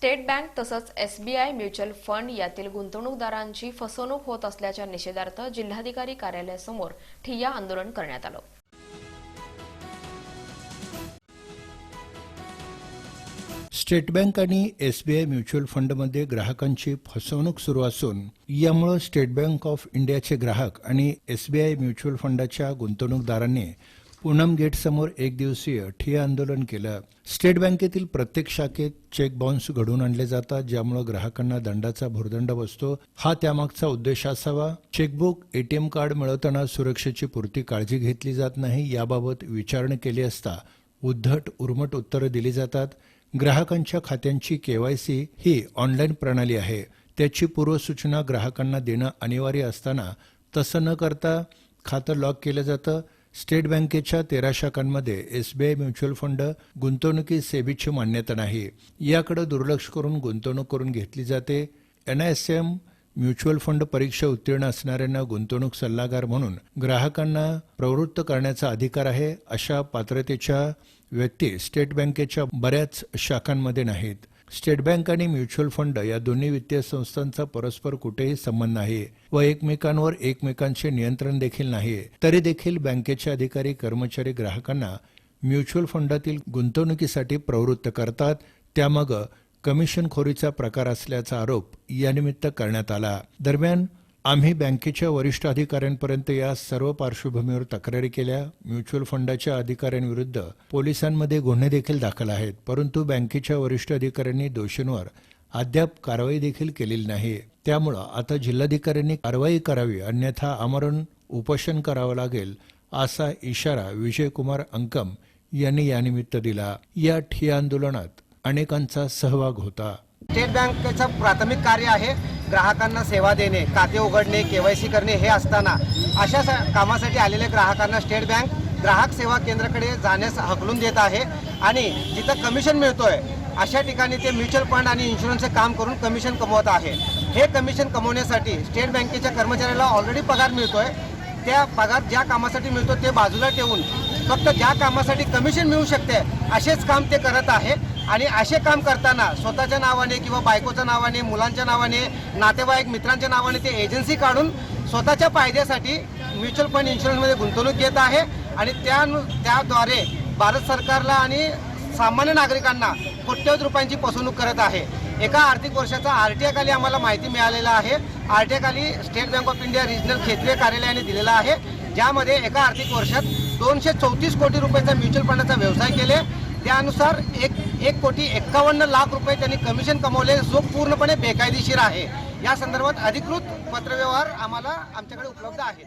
State bank तसंच SBI mutual fund यातील गुंतवणूकदारांची फसवणूक होत असल्याच्या निषेधार्थ जिल्हाधिकारी कार्यालयासमोर ठिय्या आंदोलन करण्यात आलं. स्टेट बँक आणि एसबीआय म्युच्युअल फंडमध्ये ग्राहकांची फसवणूक सुरू असून यामुळे स्टेट बँक ऑफ इंडियाचे ग्राहक आणि एसबीआय म्युच्युअल फंडाच्या गुंतवणूकदारांनी पूनम गेट समोर एक दिवसीय ठिय्या आंदोलन केलं. स्टेट बँकेतील प्रत्येक शाखेत चेक बाउन्स घडवून आणले जातात ज्यामुळे ग्राहकांना दंडाचा भुर्दंड बसतो. हा त्यामागचा उद्देश असावा. चेकबुक एटीएम कार्ड मिळवताना सुरक्षेची पुरती काळजी घेतली जात नाही याबाबत विचारणा केली असता उद्धट उर्मट उत्तरं दिली जातात. ग्राहकांच्या खात्यांची केवायसी ही ऑनलाईन प्रणाली आहे. त्याची पूर्वसूचना ग्राहकांना देणं अनिवार्य असताना तसं न करता खातं लॉक केलं जातं. स्टेट बँकेच्या तेरा शाखांमध्ये एसबीआय म्युच्युअल फंड गुंतवणुकी सेबीची मान्यता नाही. याकडे दुर्लक्ष करून गुंतवणूक करून घेतली जाते. एनआयएसएम म्युच्युअल फंड परीक्षा उत्तीर्ण असणाऱ्यांना गुंतवणूक सल्लागार म्हणून ग्राहकांना प्रवृत्त करण्याचा अधिकार आहे अशा पात्रतेच्या व्यक्ती स्टेट बँकेच्या बऱ्याच शाखांमध्ये नाहीत. स्टेट बँक आणि म्युच्युअल फंड या दोन्ही वित्तीय संस्थांचा परस्पर कुठेही संबंध नाही व एकमेकांवर एकमेकांचे नियंत्रण देखील नाही. तरी देखील बँकेचे अधिकारी कर्मचारी ग्राहकांना म्युच्युअल फंडातील गुंतवणुकीसाठी प्रवृत्त करतात. त्यामागं कमिशनखोरीचा प्रकार असल्याचा आरोप यानिमित्त करण्यात आला. दरम्यान आम्ही बँकेच्या वरिष्ठ अधिकाऱ्यांपर्यंत या सर्व पार्श्वभूमीवर तक्रारी केल्या. म्युच्युअल फंडाच्या अधिकाऱ्यांविरुद्ध पोलिसांमध्ये गुन्हे देखील दाखल आहेत परंतु बँकेच्या वरिष्ठ अधिकाऱ्यांनी दोषींवर अद्याप कारवाई देखील केलेली नाही. त्यामुळं आता जिल्हाधिकाऱ्यांनी कारवाई करावी अन्यथा आमरण उपोषण करावं लागेल असा इशारा विजयकुमार अंकम यांनी यानिमित्त दिला. या ठिय्या आंदोलनात अनेकांचा सहभाग होता. स्टेट बँकेचं प्राथमिक कार्य आहे ग्राहकांना सेवा देणे खाते उघडणे केवायसी करणे हे असताना अशा कामासाठी आलेल्या ग्राहकांना स्टेट बँक ग्राहक सेवा केंद्राकडे जाण्यास हकलून देत आहे आणि जिथं कमिशन मिळतोय अशा ठिकाणी ते म्युच्युअल फंड आणि इन्शुरन्सचे काम करून कमिशन कमवत आहे. हे कमिशन कमवण्यासाठी स्टेट बँकेच्या कर्मचाऱ्याला ऑलरेडी पगार मिळतोय. त्या पगार ज्या कामासाठी मिळतो ते बाजूला ठेवून फक्त ज्या कामासाठी कमिशन मिळू शकते असेच काम ते करत आहे. आणि असे काम करताना स्वतःच्या नावाने किंवा बायकोच्या नावाने मुलांच्या नावाने नातेवाईक मित्रांच्या नावाने ते एजन्सी काढून स्वतःच्या फायद्यासाठी म्युच्युअल फंड इन्शुरन्समध्ये गुंतवणूक घेत आहे. आणि त्या त्याद्वारे भारत सरकारला आणि सामान्य नागरिकांना कोट्यवधी रुपयांची फसवणूक करत आहे. एका आर्थिक वर्षाचा आर टी आयखाली आम्हाला माहिती मिळालेला आहे. R T आयखाली state bank of India regional क्षेत्रीय कार्यालयाने दिलेला आहे. ज्यामध्ये एका आर्थिक वर्षात दोनशे चौतीस कोटी रुपयांचा म्युच्युअल फंडाचा व्यवसाय केले. त्यानुसार एक एक कोटी एक्कावन्न लाख रुपये त्यांनी कमिशन कमवले. जो पूर्णपणे बेकायदेशीर आहे. या संदर्भात अधिकृत पत्रव्यवहार आम्हाला आमच्याकडे उपलब्ध आहे